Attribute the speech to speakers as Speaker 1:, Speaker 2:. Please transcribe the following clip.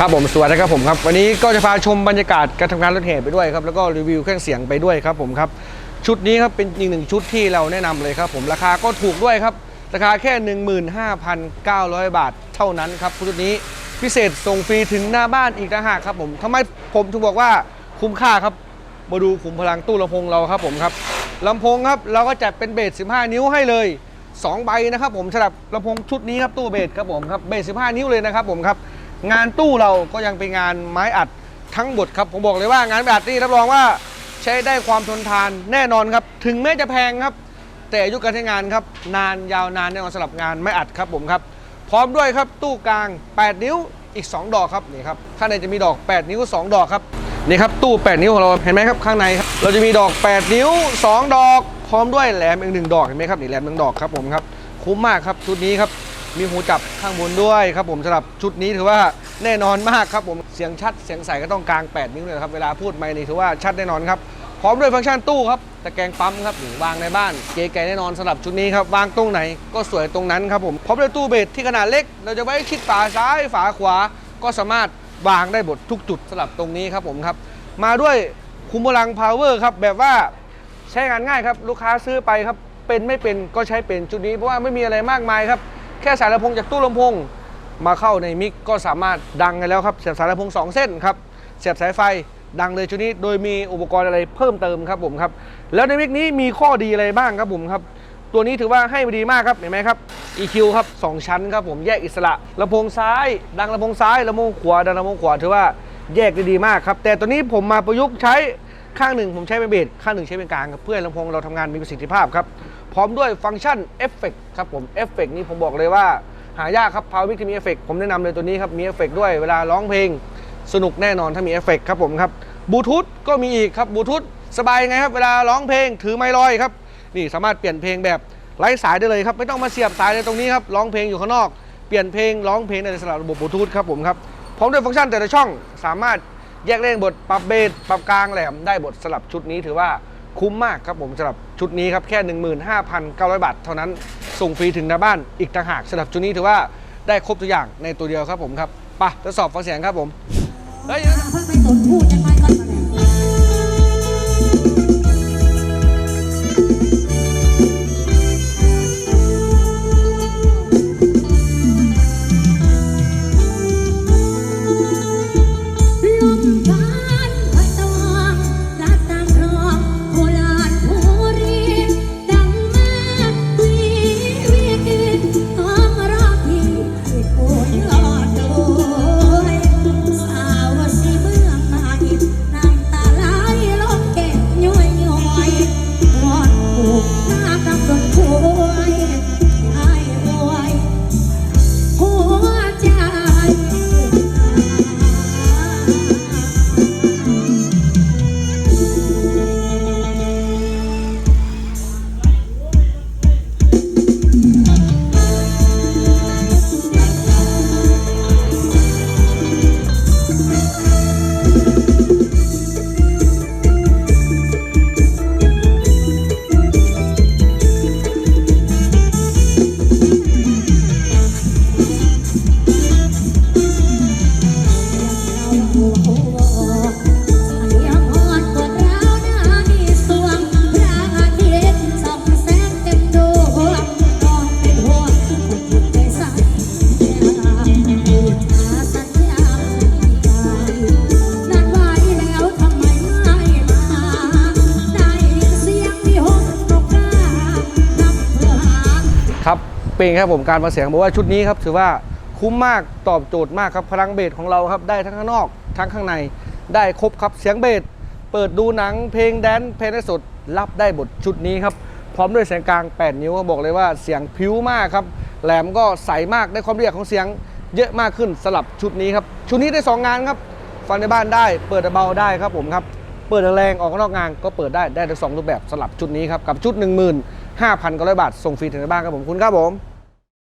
Speaker 1: ครับผมสวัสดีครับผมครับ วันนี้ก็จะพาชมบรรยากาศการทำงานรถแห่ไปด้วยครับแล้วก็รีวิวเครื่องเสียงไปด้วยครับผมครับชุดนี้ครับเป็นอีกหนึ่งชุดที่เราแนะนำเลยครับผมราคาก็ถูกด้วยครับราคาแค่ 15,900 บาทเท่านั้นครับชุดนี้พิเศษส่งฟรีถึงหน้าบ้านอีกต่างหากครับผมทำไมผมถึงบอกว่าคุ้มค่าครับมาดูขุมพลังตู้ลำโพงเราครับผมครับลำโพงครับเราก็จัดเป็นเบส 15 นิ้วให้เลย2ใบนะครับผมสำหรับลำโพงชุดนี้ครับตู้เบสครับผมครับเบส 15 นิ้วเลยนะครับผมครับ งานตู้เราก็ยังเป็นงานไม้อัดทั้งหมดครับ ผมบอกเลยว่างานไม้อัดนี่รับรองว่าใช้ได้ความทนทานแน่นอนครับ ถึงแม้จะแพงครับ แต่อายุการใช้งานครับ นานยาวนานแน่นอนสำหรับงานไม้อัดครับผมครับ พร้อมด้วยครับตู้กลาง 8 นิ้วอีก 2 ดอกครับนี่ครับข้างในจะมีดอก 8 นิ้ว 2 ดอกครับนี่ครับตู้ 8 นิ้วของเราเห็นไหมครับข้างในครับเราจะมีดอก 8 นิ้ว 2 ดอก พร้อมด้วยแหลมอีกหนึ่งดอกเห็นไหมครับนี่แหลมหนึ่งดอกครับผมครับคุ้มมากครับชุดนี้ครับ มีหูจับข้างบนด้วยครับผมสำหรับชุดนี้ถือว่าแน่นอนมากครับผมเสียงชัดเสียงใสก็ต้องกลาง 8 นิ้วเลยครับเวลาพูดไม่นี่ถือว่าชัดแน่นอนครับพร้อมด้วยฟังก์ชันตู้ครับตะแกรงปั๊มครับวางในบ้านเก๋ไก่แน่นอนสำหรับชุดนี้ครับวางตรงไหนก็สวยตรงนั้นครับผมพร้อมด้วยตู้เบสที่ขนาดเล็ก เราจะไว้ชิดฝาซ้ายฝาขวา ก็สามารถวางได้หมดทุกจุดสำหรับตรงนี้ครับผมครับ มาด้วยคุมพลังพาวเวอร์ครับแบบว่าใช้งานง่ายครับลูกค้าซื้อไปครับเป็นไม่เป็นก็ใช้เป็นจุดนี้เพราะว่าไม่มีอะไรมากมายครับ แค่สายลำโพงจากตู้ลำโพงมาเข้าในมิกก็สามารถดังกันแล้วครับเสียบสายลำโพง2 เส้นครับเสียบสายไฟดังเลยชุดนี้โดยมีอุปกรณ์อะไรเพิ่มเติมครับผมครับแล้วในมิกนี้มีข้อดีอะไรบ้างครับผมครับตัวนี้ถือว่าให้ดีมากครับเห็นไหมครับ EQ ครับสองชั้นครับผมแยกอิสระลำโพงซ้าย ดังลำโพงซ้ายลำโพงขวาดังลำโพงขวาถือว่าแยกได้ดีมากครับแต่ตัวนี้ผมมาประยุกต์ใช้ข้างหนึ่งผมใช้เป็นเบสข้างหนึ่งใช้เป็นกลางครับเพื่อลำโพงเราทำงานมีประสิทธิภาพครับ พร้อมด้วยฟังก์ชันเอฟเฟกครับผมเอฟเฟกนี้ผมบอกเลยว่าหายากครับพาววิกที่มีเอฟเฟกผมแนะนำเลยตัวนี้ครับมีเอฟเฟกด้วยเวลาร้องเพลงสนุกแน่นอนถ้ามีเอฟเฟกครับผมครับบลูทูธก็มีอีกครับบลูทูธสบายยังไงครับเวลาร้องเพลงถือไมค์ลอยครับนี่สามารถเปลี่ยนเพลงแบบไร้สายได้เลยครับไม่ต้องมาเสียบสายในตรงนี้ครับร้องเพลงอยู่ข้างนอกเปลี่ยนเพลงร้องเพลงในสำหรับระบบบลูทูธครับผมครับพร้อมด้วยฟังก์ชันแต่ละช่องสามารถแยกเล่นบทปรับเบสปรับกลางแหลมได้บทสลับชุดนี้ถือว่า คุ้มมากครับผมสำหรับชุดนี้ครับแค่ 15,900 บาท เท่านั้นส่งฟรีถึงหน้าบ้านอีกต่างหากสำหรับชุดนี้ถือว่าได้ครบทุกอย่างในตัวเดียวครับผมครับไปทดสอบฟังเสียงครับผมเฮ้ย
Speaker 2: เพิ่งไปตนพูดจะไปก่อน เป็นไง
Speaker 1: ครับผมการมาเสียงบอกว่าชุดนี้ครับถือว่าคุ้มมากตอบโจทย์มากครับพลังเบสของเราครับได้ทั้งข้างนอกทั้งข้างในได้ครบครับเสียงเบสเปิดดูหนังเพลงแดนเพลงสดรับได้บทชุดนี้ครับพร้อมด้วยเสียงกลาง 8 นิ้วบอกเลยว่าเสียงพิ้วมากครับแหลมก็ใสมากได้ความละเอียดของเสียงเยอะมากขึ้นสลับชุดนี้ครับชุดนี้ได้สองงานครับฟังในบ้านได้ เปิดเบาได้ครับผมครับเปิดแรงออกข้างนอกงานก็เปิดได้ได้ทั้งสองรูปแบบสลับชุดนี้ครับกับชุด 15,900 บาทส่งฟรีถึงในบ้านครับผมคุณครับผม